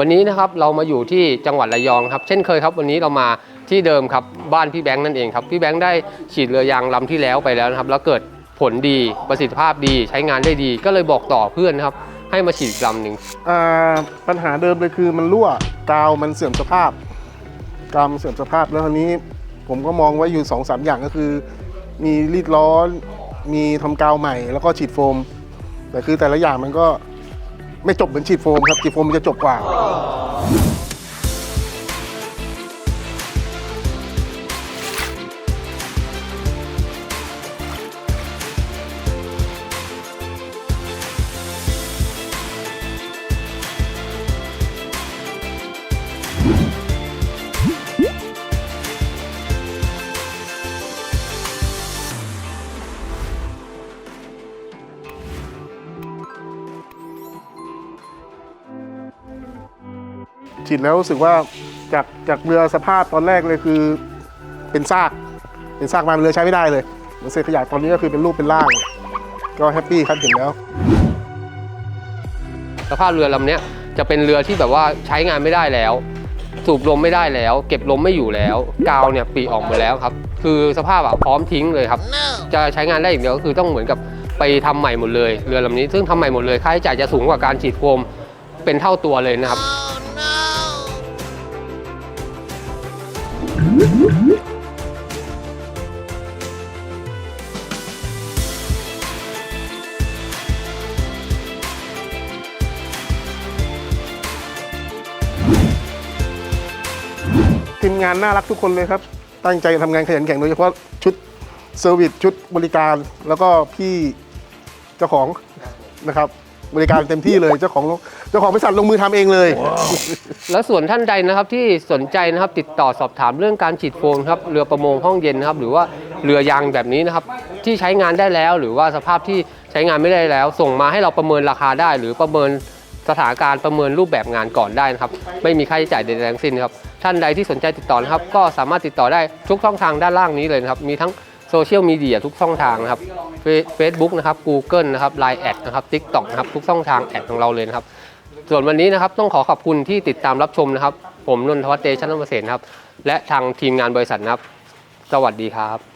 วันนี้นะครับเรามาอยู่ที่จังหวัดระยองครับ เช่นเคยครับ วันนี้เรามาที่เดิมครับบ้านพี่แบงค์นั่นเองครับพี่แบงค์ได้ฉีดเรือยางลำที่แล้วไปแล้วนะครับแล้วเกิดผลดีประสิทธิภาพดีใช้งานได้ดี ก็เลยบอกต่อเพื่อนนะครับให้มาฉีดลำหนึ่งอ่าปัญหาเดิมเลยคือมันรั่วกาวมันเสื่อมสภาพกาวมันเสื่อมสภาพแล้วคราวนี้ผมก็มองไว้อยู่2อสอย่างก็คือ มีรีดร้อน มีทำกาวใหม่ แล้วก็ฉีดโฟม แต่คือแต่ละอย่างมันก็ ไม่จบเหมือนฉีดโฟมครับฉีดโฟมมันจะจบกว่า ฉีดแล้วรู้สึกว่าจากจากเรือสภาพตอนแรกเลยคือเป็นซากเป็นซากมาเรือใช้ไม่ได้เลยมันเศษขยะตอนนี้ก็คือเป็นรูปเป็นร่าง ก็แฮปปี้ครับเห็นแล้ว สภาพเรือลำเนี้ยจะเป็นเรือที่แบบว่าใช้งานไม่ได้แล้ว สูบลมไม่ได้แล้ว เก็บลมไม่อยู่แล้ว กาวเนี่ยปลีออกหมดแล้วครับ คือสภาพอะพร้อมทิ้งเลยครับ จะใช้งานได้อย่างเดียวก็คือต้องเหมือนกับไปทำใหม่หมดเลย เรือลำนี้ซึ่งทำใหม่หมดเลยค่าใช้จ่ายจะสูงกว่าการฉีดโฟมเป็นเท่าตัวเลยนะครับ ทีมงานน่ารักทุกคนเลยครับ ตั้งใจทำงานขยันแข่งโดยเฉพาะชุดเซอร์วิสชุดบริการแล้วก็พี่เจ้าของนะครับ บริการเต็มที่เลยเจ้าของเจ้าของบริษัทลงมือทำเองเลย แล้วส่วนท่านใดนะครับที่สนใจนะครับติดต่อสอบถามเรื่องการฉีดโฟมครับเรือประมงห้องเย็นนะครับหรือว่าเรือยางแบบนี้นะครับที่ใช้งานได้แล้ว หรือว่าสภาพที่ใช้งานไม่ได้แล้ว ส่งมาให้เราประเมินราคาได้ หรือประเมินสถานการณ์ประเมินรูปแบบงานก่อนได้นะครับไม่มีค่าใช้จ่ายใดๆทั้งสิ้นครับท่านใดที่สนใจติดต่อนะครับก็สามารถติดต่อได้ทุกช่องทางด้านล่างนี้เลยนะครับมีทั้ง โซเชียลมีเดียทุกช่องทางนะครับเฟซบุ๊กนะครับ Google นะครับ Line แอดนะครับ TikTok นะครับทุกช่องทางแอดของเราเลยนะครับ ส่วนวันนี้นะครับต้องขอขอบคุณที่ติดตามรับชมนะครับ ผมนนทวัฒน์เตชันนท์เกษตรนครับ และทางทีมงานบริษัทนะครับ สวัสดีครับ